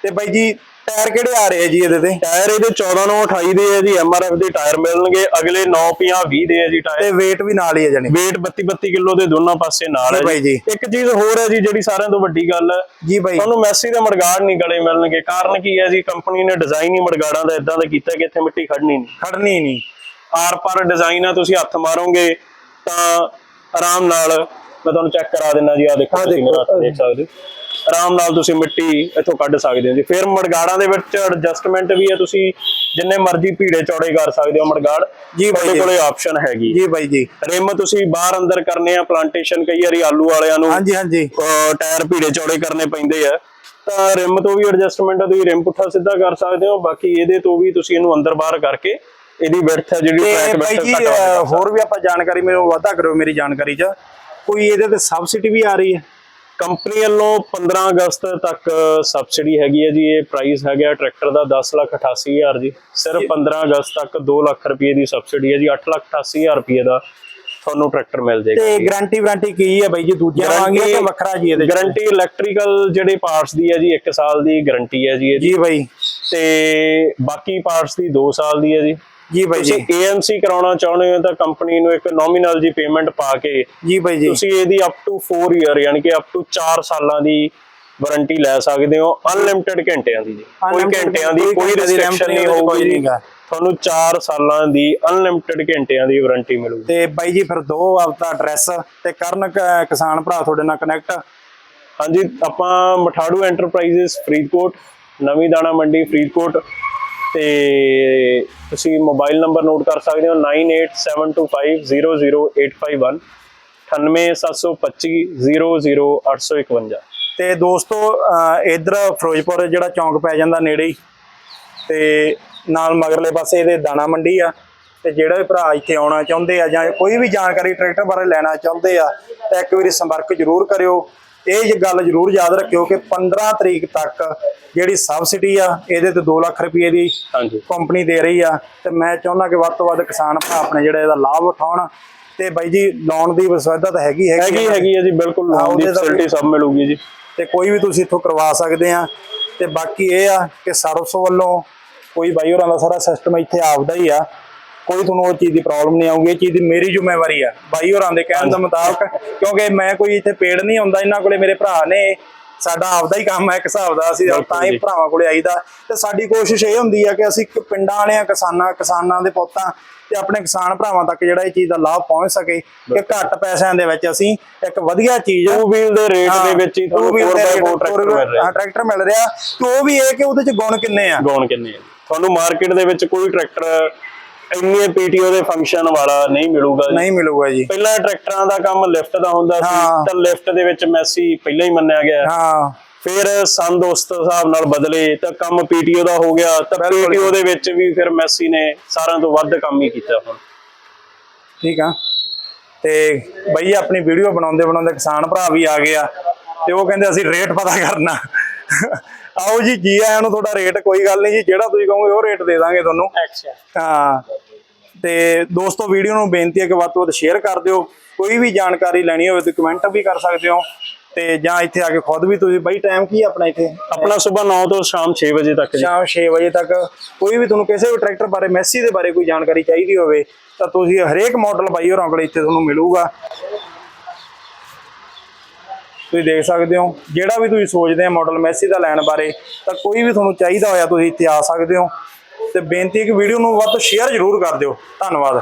ਤੇ ਬਾਈ ਜੀ ਟਾਇਰ ਕਿਹੜੇ ਆ ਰਹੇ ਜੀ ਇਹਦੇ ਤੇ? ਟਾਇਰ ਇਹਦੇ 14 ਨੂੰ 28 ਦੇ ਹੈ ਜੀ ਐਮਆਰਐਫ ਦੇ ਟਾਇਰ ਮਿਲਣਗੇ ਅਗਲੇ 9 50 20 ਦੇ ਹੈ ਜੀ ਟਾਇਰ। ਤੇ weight ਵੀ ਨਾਲ ਹੀ ਹੈ ਜਾਣੀ। weight 32 32 ਕਿਲੋ ਦੇ ਦੋਨਾਂ ਪਾਸੇ ਨਾਲ ਹੈ ਜੀ। ਇੱਕ ਚੀਜ਼ ਹੋਰ ਹੈ ਜੀ ਜਿਹੜੀ ਸਾਰਿਆਂ ਤੋਂ ਵੱਡੀ ਗੱਲ ਹੈ ਜੀ ਬਾਈ ਤੁਹਾਨੂੰ ਮੈਸੀ ਦੇ ਮੜਗਾੜ ਨਹੀਂ ਗਲੇ ਮਿਲਣਗੇ। ਕਾਰਨ ਕੀ ਹੈ ਜੀ ਕੰਪਨੀ ਨੇ ਡਿਜ਼ਾਈਨ ਹੀ ਮੜਗਾੜਾਂ ਦਾ ਇਦਾਂ ਦਾ ਕੀਤਾ ਕਿ ਇੱਥੇ ਮਿੱਟੀ ਖੜਨੀ ਨਹੀਂ। ਖੜਨੀ ਨਹੀਂ। ਆਰ ਪਰ ਡਿਜ਼ਾਈਨ ਆ ਤੁਸੀਂ ਹੱਥ ਮਾਰੋਗੇ ਤਾਂ ਆਰਾਮ ਨਾਲ ਮੈਂ ਤੁਹਾਨੂੰ ਚੈੱਕ ਕਰਾ ਦਿੰਦਾ ਜੀ ਆ ਦੇਖੋ ਤੁਸੀਂ ਮੇਰਾ ਹੱਥ ਦੇਖ ਸਕਦੇ ਹੋ। ਆਰਾਮ ਨਾਲ ਤੁਸੀਂ ਮਿੱਟੀ ਇੱਥੋਂ ਕੱਢ ਸਕਦੇ ਹੋ ਜੀ। ਫਿਰ ਮੜਗਾੜਾਂ ਦੇ ਵਿੱਚ ਐਡਜਸਟਮੈਂਟ ਵੀ ਹੈ ਤੁਸੀਂ ਜਿੰਨੇ ਮਰਜ਼ੀ ਭੀੜੇ ਚੌੜੇ ਕਰ ਸਕਦੇ ਹੋ ਮੜਗਾੜ। ਜੀ ਬਾਈ। ਕੋਲੇ ਆਪਸ਼ਨ ਹੈਗੀ। ਜੀ ਬਾਈ ਜੀ। ਰਿਮ ਤੁਸੀਂ ਬਾਹਰ ਅੰਦਰ ਕਰਨੇ ਆ ਪਲਾਂਟੇਸ਼ਨ ਕਈ ਵਾਰੀ ਆਲੂ ਵਾਲਿਆਂ ਨੂੰ ਹਾਂਜੀ ਹਾਂਜੀ। ਟਾਇਰ ਭੀੜੇ ਚੌੜੇ ਕਰਨੇ ਪੈਂਦੇ ਆ। ਤਾਂ ਰਿਮ ਤੋਂ ਵੀ ਐਡਜਸਟਮੈਂਟ ਆ ਤੁਸੀਂ ਰਿਮ ਪੁੱਠਾ ਸਿੱਧਾ ਕਰ ਸਕਦੇ ਹੋ। ਬਾਕੀ ਇਹਦੇ ਤੋਂ ਵੀ ਤੁਸੀਂ ਇਹਨੂੰ ਅੰਦਰ ਬਾਹਰ ਕਰਕੇ ਇਹਦੀ ਵਿਡਥ ਹੈ ਜਿਹੜੀ ਟਰੈਕ ਵਿਡਥ ਜੀ ਕਰ। ਹੋਰ ਵੀ ਆਪਾਂ ਜਾਣਕਾਰੀ ਮੈਨੂੰ ਵਾਧਾ ਕਰਿਓ ਮੇਰੀ ਜਾਣਕਾਰੀ 'ਚ। ਕੋਈ ਇਹਦੇ ਤੇ ਸਬਸਿਡੀ ਵੀ ਆ ਰਹੀ ਹੈ? ਕੰਪਨੀ ਵੱਲੋਂ 15 ਅਗਸਤ ਤੱਕ ਸਬਸਿਡੀ ਹੈਗੀ ਹੈ ਜੀ ਇਹ ਪ੍ਰਾਈਸ ਹੈਗਾ ਟਰੈਕਟਰ ਦਾ 10 ਲੱਖ 88 ਹਜ਼ਾਰ ਜੀ। ਸਿਰਫ 15 ਅਗਸਤ ਤੱਕ 2 ਲੱਖ ਰੁਪਏ ਦੀ ਸਬਸਿਡੀ ਹੈ ਜੀ 8 ਲੱਖ 88 ਹਜ਼ਾਰ ਰੁਪਏ ਦਾ ਤੁਹਾਨੂੰ ਟਰੈਕਟਰ ਮਿਲ ਜਾਏਗਾ ਤੇ ਗਾਰੰਟੀ ਵਾਰੰਟੀ ਕੀ ਹੈ ਬਾਈ ਜੀ ਦੂਜਿਆਂ ਵਾਂਗੀ ਕਿ ਵੱਖਰਾ ਜੀ ਇਹਦੇ? ਗਾਰੰਟੀ ਇਲੈਕਟ੍ਰੀਕਲ ਜਿਹੜੇ ਪਾਰਟਸ ਦੀ ਹੈ ਜੀ 1 ਸਾਲ ਦੀ ਗਾਰੰਟੀ ਹੈ ਜੀ ਇਹਦੀ। ਜੀ ਬਾਈ। ਤੇ ਬਾਕੀ ਪਾਰਟਸ ਦੀ 2 ਸਾਲ ਦੀ ਹੈ ਜੀ। ਜੀ ਬਾਈ ਜੀ। ਤੁਸੀਂ AMC ਕਰਾਉਣਾ ਚਾਹੁੰਦੇ ਹੋ ਤਾਂ ਕੰਪਨੀ ਨੂੰ ਇੱਕ ਨੋਮੀਨਲ ਜੀ ਪੇਮੈਂਟ ਪਾ ਕੇ ਜੀ ਬਾਈ ਜੀ। ਤੁਸੀਂ ਇਹਦੀ ਅਪ ਟੂ 4 ਇਅਰ ਯਾਨੀ ਕਿ ਅਪ ਟੂ 4 ਸਾਲਾਂ ਦੀ ਵਾਰੰਟੀ ਲੈ ਸਕਦੇ ਹੋ ਅਨਲਿਮਿਟਿਡ ਘੰਟਿਆਂ ਦੀ। ਜੀ ਕੋਈ ਘੰਟਿਆਂ ਦੀ ਕੋਈ ਰੈਸਟ੍ਰਿਕਸ਼ਨ ਨਹੀਂ ਹੋਊਗੀ ਜੀ। ਤੁਹਾਨੂੰ 4 ਸਾਲਾਂ ਦੀ ਅਨਲਿਮਿਟਿਡ ਘੰਟਿਆਂ ਦੀ ਵਾਰੰਟੀ ਮਿਲੂਗੀ। ਤੇ ਬਾਈ ਜੀ ਫਿਰ ਦੋ ਆਪਦਾ ਐਡਰੈਸ ਤੇ ਕਰਨ ਕਿਸਾਨ ਭਰਾ ਤੁਹਾਡੇ ਨਾਲ ਕਨੈਕਟ ਹਾਂਜੀ ਆਪਾਂ ਮਠਾੜੂ ਐਂਟਰਪ੍ਰਾਈਜ਼ਸ ਫਰੀਦਕੋਟ ਨਵੀਂ ਦਾਣਾ ਮੰਡੀ ਫਰੀਦਕੋਟ। ਤੇ ਤੁਸੀਂ ਮੋਬਾਈਲ ਨੰਬਰ ਨੋਟ ਕਰ ਸਕਦੇ ਹੋ 9872500851 9872500851 ਤੇ ਦੋਸਤੋ, ਅਹ, ਇੱਧਰ ਫਿਰੋਜ਼ਪੁਰ ਜਿਹੜਾ ਚੌਂਕ ਪੈ ਜਾਂਦਾ ਨੇੜੇ ਹੀ, ਤੇ ਨਾਲ ਮਗਰਲੇ ਪਾਸੇ ਇਹਦੇ ਦਾਣਾ ਮੰਡੀ ਆ, ਤੇ ਜਿਹੜਾ ਵੀ ਭਰਾ ਇੱਥੇ ਆਉਣਾ ਚਾਹੁੰਦੇ ਆ ਜਾਂ ਕੋਈ ਵੀ ਜਾਣਕਾਰੀ ਟਰੈਕਟਰ ਬਾਰੇ ਲੈਣਾ ਚਾਹੁੰਦੇ ਆ, ਤਾਂ ਇੱਕ ਵਾਰੀ ਸੰਪਰਕ ਜ਼ਰੂਰ ਕਰਿਓ। ਇਹ ਜ- ਗੱਲ ਜ਼ਰੂਰ ਯਾਦ ਰੱਖਿਓ ਕਿ 15 ਤਰੀਕ ਤੱਕ ਜਿਹੜੀ ਸਬਸਿਡੀ ਆ ਇਹਦੇ ਤੇ 2 ਲੱਖ ਰੁਪਏ ਦੀ ਹਾਂਜੀ। ਕੰਪਨੀ ਦੇ ਰਹੀ ਆ। ਤੇ ਮੈਂ ਚਾਹੁੰਦਾ ਕਿ ਵੱਧ ਤੋਂ ਵੱਧ ਕਿਸਾਨ ਭਰਾ ਆਪਣੇ ਜਿਹੜਾ ਇਹਦਾ ਲਾਭ ਉਠਾਉਣ। ਤੇ ਬਾਈ ਜੀ ਲੋਨ ਦੀ ਵਸੂਲਤਾ ਤਾਂ ਹੈਗੀ ਹੈਗੀ ਹੈਗੀ ਹੈ ਜੀ ਬਿਲਕੁਲ ਲੋਨ ਦੀ ਫੈਸਿਲਿਟੀ ਸਭ ਮਿਲੂਗੀ ਜੀ। ਤੇ ਕੋਈ ਵੀ ਤੁਸੀਂ ਇੱਥੋਂ ਕਰਵਾ ਸਕਦੇ ਆ। ਤੇ ਬਾਕੀ ਇਹ ਆ ਕਿ ਸਰਵਿਸ ਵੱਲੋਂ ਕੋਈ ਬਾਈ ਹੋਰਾਂ ਦਾ ਸਾਰਾ ਸਿਸਟਮ ਇੱਥੇ ਆਪਦਾ ਹੀ ਆ। ਕੋਈ ਤੁਹਾਨੂੰ ਉਹ ਚੀਜ਼ ਦੀ ਪ੍ਰੋਬਲਮ ਨਹੀਂ ਆਊਗੀ ਇਹ ਚੀਜ਼ ਦੀ ਮੇਰੀ ਜ਼ਿੰਮੇਵਾਰੀ ਆ। ਬਾਈ ਹੋਰਾਂ ਦੇ ਕਹਿਣ ਦੇ ਮੁਤਾਬਕ ਕਿਉਂਕਿ ਮੈਂ ਕੋਈ ਇੱਥੇ ਪੇੜ ਨਹੀਂ ਹੁੰਦਾ ਇਹਨਾਂ ਕੋਲੇ ਮੇਰੇ ਭਰਾ ਨੇ। ਸਾਡਾ ਆਪਦਾ ਹੀ ਕੰਮ ਹੈ ਇੱਕ ਹਿਸਾਬ ਦਾ। ਅਸੀਂ ਤਾਂ ਹੀ ਭਰਾਵਾਂ ਕੋਲੇ ਆਈਦਾ। ਤੇ ਸਾਡੀ ਕੋਸ਼ਿਸ਼ ਇਹ ਹੁੰਦੀ ਆ ਕਿ ਅਸੀਂ ਪਿੰਡਾਂ ਵਾਲਿਆਂ ਕਿਸਾਨਾਂ ਕਿਸਾਨਾਂ ਦੇ ਪੁੱਤਾਂ ਤੇ ਆਪਣੇ ਕਿਸਾਨ ਭਰਾਵਾਂ ਤੱਕ ਜਿਹੜਾ ਇਹ ਚੀਜ਼ ਦਾ ਲਾਭ ਪਹੁੰਚ ਸਕੇ ਕਿ ਘੱਟ ਪੈਸਿਆਂ ਦੇ ਵਿੱਚ ਅਸੀਂ ਇੱਕ ਵਧੀਆ ਚੀਜ਼ ਟੂ ਵੀਲ ਦੇ ਰੇਟ ਦੇ ਵਿੱਚ ਹੀ ਤੁਹਾਨੂੰ 4x4 ਟਰੈਕਟਰ ਮਿਲ ਰਿਹਾ। ਟਰੈਕਟਰ ਮਿਲ ਰਿਹਾ। ਤੇ ਉਹ ਵੀ ਇਹ ਕਿ ਉਹਦੇ ਚ ਗੁਣ ਕਿੰਨੇ ਆ? ਗੌਣ ਕਿੰਨੇ ਆ? ਤੁਹਾਨੂੰ ਮਾਰਕੀਟ ਦੇ ਵਿੱਚ ਕੋਈ ਟਰੈਕਟਰ ਇੰਨੇ ਪੀਟੀਓ ਦੇ ਫੰਕਸ਼ਨ ਵਾਲਾ ਨਹੀਂ ਮਿਲੂਗਾ ਨਹੀਂ ਮਿਲੂਗਾ ਜੀ। ਪਹਿਲਾਂ ਟਰੈਕਟਰਾਂ ਦਾ ਕੰਮ ਲਿਫਟ ਦਾ ਹੁੰਦਾ ਸੀ ਹਾਂ। ਤਾਂ ਲਿਫਟ ਦੇ ਵਿੱਚ ਮੈਸੀ ਪਹਿਲਾਂ ਹੀ ਮੰਨਿਆ ਗਿਆ। ਹਾਂ। ਫਿਰ ਸੰਦ ਉਸ ਹਿਸਾਬ ਨਾਲ ਬਦਲੇ ਤਾਂ ਕੰਮ ਪੀਟੀਓ ਦਾ ਹੋ ਗਿਆ ਤਾਂ ਬਿਲਕੁਲ। ਪੀਟੀਓ ਦੇ ਵਿੱਚ ਵੀ ਫਿਰ ਮੈਸੀ ਨੇ ਸਾਰਿਆਂ ਤੋਂ ਵੱਧ ਕੰਮ ਹੀ ਕੀਤਾ ਹੁਣ। ਠੀਕ ਆ। ਤੇ ਬਈ ਆਪਣੀ ਵੀਡੀਓ ਬਣਾਉਂਦੇ ਬਣਾਉਂਦੇ ਕਿਸਾਨ ਭਰਾ ਵੀ ਆ ਗਏ ਆ ਤੇ ਉਹ ਕਹਿੰਦੇ ਅਸੀਂ ਰੇਟ ਪਤਾ ਕਰਨਾ। ਆਓ ਜੀ ਜੀ ਆਇਆਂ ਨੂੰ ਤੁਹਾਡਾ ਰੇਟ ਕੋਈ ਗੱਲ ਨਹੀਂ ਜੀ ਜਿਹੜਾ ਤੁਸੀਂ ਕਹੋਗੇ ਉਹ ਰੇਟ ਦੇ ਦਾਂਗੇ ਤੁਹਾਨੂੰ। ਅੱਛਾ। ਹਾਂ ਤੇ ਦੋਸਤੋ ਵੀਡੀਓ ਨੂੰ ਬੇਨਤੀ ਹੈ ਕਿ ਵੱਧ ਤੋਂ ਵੱਧ ਸ਼ੇਅਰ ਕਰ ਦਿਓ। ਕੋਈ ਵੀ ਜਾਣਕਾਰੀ ਲੈਣੀ ਹੋਵੇ ਤਾਂ ਕਮੈਂਟ ਵੀ ਕਰ ਸਕਦੇ ਹੋ। ਤੇ ਜਾਂ ਇੱਥੇ ਆ ਕੇ ਖੁਦ ਵੀ ਤੁਸੀਂ ਬਈ ਟਾਈਮ ਕੀ ਹੈ ਆਪਣਾ ਇੱਥੇ? ਆਪਣਾ ਸਵੇਰ 9 ਤੋਂ ਸ਼ਾਮ 6 ਵਜੇ ਤੱਕ ਜੀ। ਸ਼ਾਮ 6 ਵਜੇ ਤੱਕ ਕੋਈ ਵੀ ਤੁਹਾਨੂੰ ਕਿਸੇ ਵੀ ਟਰੈਕਟਰ ਬਾਰੇ ਮੈਸੀ ਦੇ ਬਾਰੇ ਕੋਈ ਜਾਣਕਾਰੀ ਚਾਹੀਦੀ ਹੋਵੇ ਤਾਂ ਤੁਸੀਂ ਹਰੇਕ ਮਾਡਲ ਬਾਈ ਹੋਰਾਂ ਕੋਲ ਇੱਥੇ ਤੁਹਾਨੂੰ ਮਿਲੂਗਾ। ਤੁਸੀਂ ਦੇਖ ਸਕਦੇ ਹੋ। ਜਿਹੜਾ ਵੀ ਤੁਸੀਂ ਸੋਚਦੇ ਆ ਮਾਡਲ ਮੈਸੀ ਦਾ ਲੈਣ ਬਾਰੇ, ਤਾਂ ਕੋਈ ਵੀ ਤੁਹਾਨੂੰ ਚਾਹੀਦਾ ਹੋਇਆ ਤੁਸੀਂ ਇੱਥੇ ਆ ਸਕਦੇ ਹੋ। ਤੇ ਬੇਨਤੀ ਹੈ ਕਿ ਵੀਡੀਓ ਨੂੰ ਵੱਧ ਤੋਂ ਸ਼ੇਅਰ ਜ਼ਰੂਰ ਕਰ ਦਿਓ। ਧੰਨਵਾਦ।